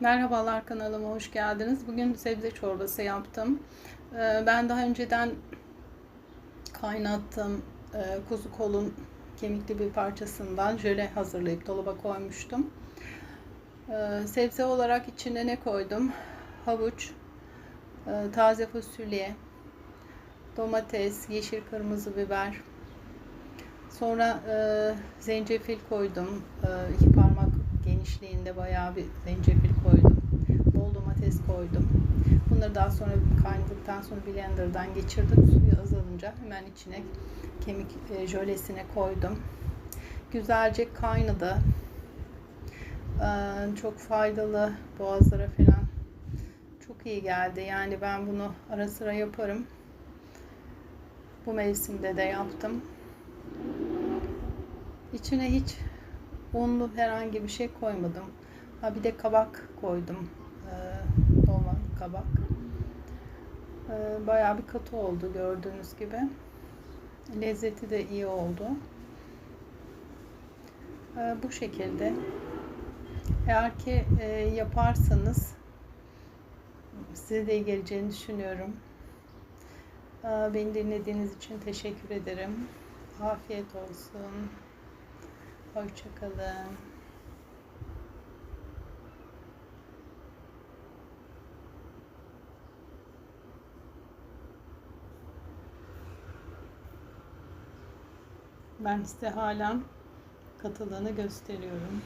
Merhabalar kanalıma hoş geldiniz. Bugün sebze çorbası yaptım. Ee, Ben daha önceden kaynattım e, kuzu kolun kemikli bir parçasından jöle hazırlayıp dolaba koymuştum. Ee, Sebze olarak içine ne koydum? Havuç, e, taze fasulye, domates, yeşil kırmızı biber. Sonra e, zencefil koydum. İki parmak genişliğinde bayağı bir zencefil koydum. Bol domates koydum. Bunları daha sonra kaynadıktan sonra blenderdan geçirdim. Suyu azalınca hemen içine kemik e, jölesine koydum. Güzelce kaynadı. E, çok faydalı boğazlara falan. Çok iyi geldi. Yani ben bunu ara sıra yaparım. Bu mevsimde de yaptım. İçine hiç unlu herhangi bir şey koymadım. Ha bir de kabak koydum. Ee, dolma kabak. Ee, bayağı bir katı oldu gördüğünüz gibi. Lezzeti de iyi oldu. Ee, bu şekilde. Eğer ki e, yaparsanız size de iyi geleceğini düşünüyorum. Ee, beni dinlediğiniz için teşekkür ederim. Afiyet olsun. Hoşçakalın. Ben size halen katılığını gösteriyorum.